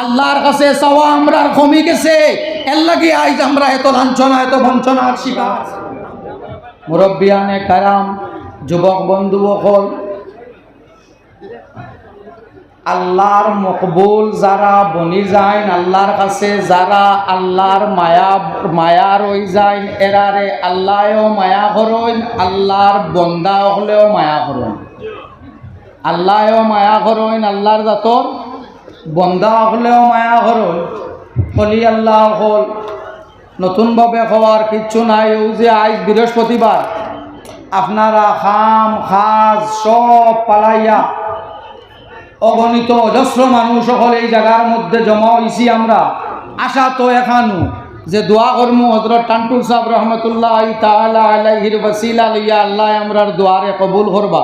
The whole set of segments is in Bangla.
আল্লাহর কাছে চাওয়া আমরা কমে গেছে। এর লাগে আইজ আমরা এত লাঞ্ছনা, এত বঞ্চনার শিকার। মুরব্বিয়ানে কারাম, যুবক বন্ধু সকল আল্লাহর মকবুল যারা বনি যায় আল্লাহর কাছে যারা আল্লাহর মায়া মায়া রই যায় এরারে আল্লাহও মায়া করইন আল্লাহর বন্দা হলেও মায়া করইন আল্লাহও মায়া করইন আল্লাহর জাতর বন্দা হলেও মায়া করইন হলি আল্লাহ হল। নতুনভাবে হওয়ার কিচ্ছু নাই। ও যে আজ বৃহস্পতিবার, আপনারা খাম, খাজ সব পালাইয়া অগণিত অজস্র মানুষ সকল এই জায়গার মধ্যে জমা হয়েছি আমরা। আশা তো এখানো যে দোয়া কর্ম হজরত টান্টুল সাহেব রহমতুল্লাহ লইয়া আল্লাহ আমরার দোয়ারে কবুল করবা।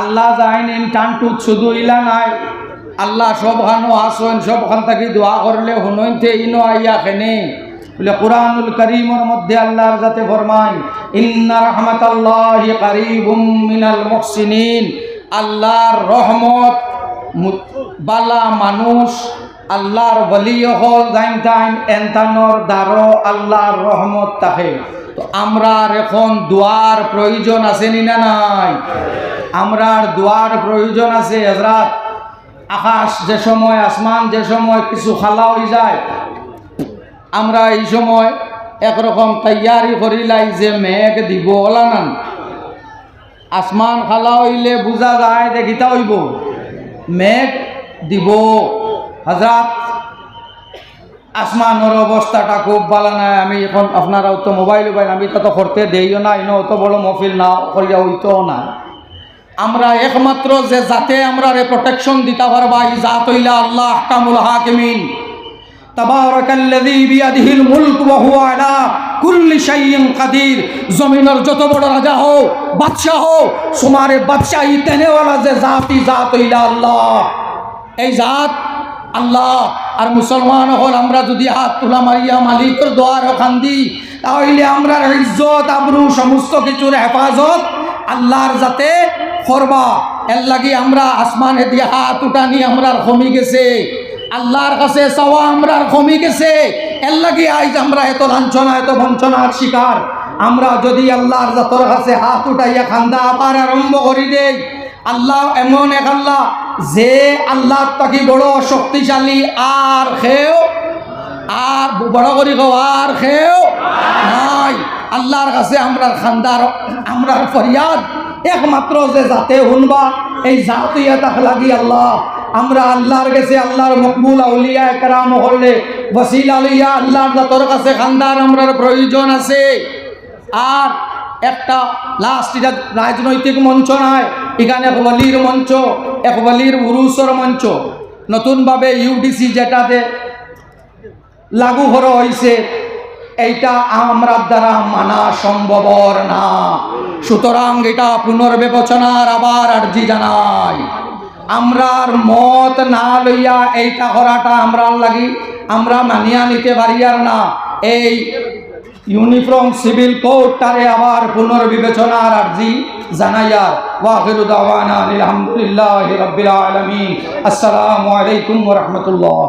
আল্লাহ যাইন ইন টান্টুত শুধু ইলা নাই আল্লাহ সবখানো আসন সবখান থাকি দোয়া করলে হুনইতে ইনো আইয়া খেনে। বলে কোরআনুল করিমের মধ্যে আল্লাহর যাতে ফরমান ইন্না রহমাতাল্লাহি কারীবুম মিনাল মুহসিনিন। আল্লাহর রহমত বালা মানুষ, আল্লাহর বলি হল জাইন টাইম এন্তানোর দ্বারো আল্লাহর রহমত থাকে। তো আমরা এখন দোয়ার প্রয়োজন আছে নি না নাই? আমরার দোয়ার প্রয়োজন আছে হজরাত আকাশ যে সময়, আসমান যে সময় কিছু খালা হয়ে যায়, আমরা এই সময় একরকম তৈয়ারি করিলাই যে মেঘ দিব ওলা নান আসমান খালা হইলে বুঝা যায় দেখিতা হইব, মেঘ দিব। হাজরাত আসমানের অবস্থাটা খুব ভালো নাই। আমি এখন আপনারাও তো মোবাইল মোবাইল আমি তো করতে দেইও না ইনো অত বড় মফিল না করিয়া হইতো না। আমরা একমাত্র যে জাতে আমরা রে প্রোটেকশন দিতে পারবা, এই জাত হইলা আল্লাহ কামুল হাকিমিন। যত বাদশাহী জাতি হইলা আল্লাহ। এই জাত আল্লাহ মুসলমান হল, আমরা যদি হাত তোলা মারিয়া মালিকের দোয়ার দিই, তাহলে আমরা ইজ্জত আবরু সমস্ত কিছুর হেফাজত আল্লাহর যাতে করবা এর লাগি আমরা আসমানে দিয়ে হাত উঠানি আমরার কমি গেছে। আল্লাহর কাছে চাওয়া আমরার কমি গেছে। এর লাগি আইজ আমরা এত লাঞ্ছনা, এত বঞ্চনার শিকার। আমরা যদি আল্লাহর জাতর কাছে হাত উঠাইয়া খান্দা আবার আরম্ভ করি দেই, আল্লাহ এমন এক আল্লাহ যে আল্লাহ তাকি বড় শক্তিশালী আর খেও, আর বড় করি গো আর খেও নাই। আল্লাহর কাছে আমরার খান্দার, আমরার ফরিয়াদ একমাত্র যে জাতে শুনবা এই জাতীয় তাক লাগি আল্লাহ। আমরা আল্লাহর কাছে আল্লাহর মকবুল আউলিয়া একরাম হলে বসিল আলিয়া আল্লাহর জাতর কাছে খান্দার আমরার প্রয়োজন আছে। আর একটা লাস্ট এটা রাজনৈতিক মঞ্চ নয় এখানে এক বলির মঞ্চ, এক বলির উরুসর মঞ্চ। নতুনভাবে ইউডিসি যেটাতে লাগু করা হয়েছে এইটা আমরা দ্বারা মানা সম্ভবর না। সুতরাং এটা পুনর্বিবেচনার আবার আর্জি জানাই। আমরার মত না লইয়া এইটা করাটা আমরা লাগি, আমরা মানিয়া নিতে পারি আর না। এই ইউনিফর্ম সিভিল কোডটারে আবার পুনর্বিবেচনার আর্জি জানাইয়ার ওয়াহিরু আলহামদুলিল্লাহ রবিল আলমিন। আসসালামু আলাইকুম রহমতুল্লাহ।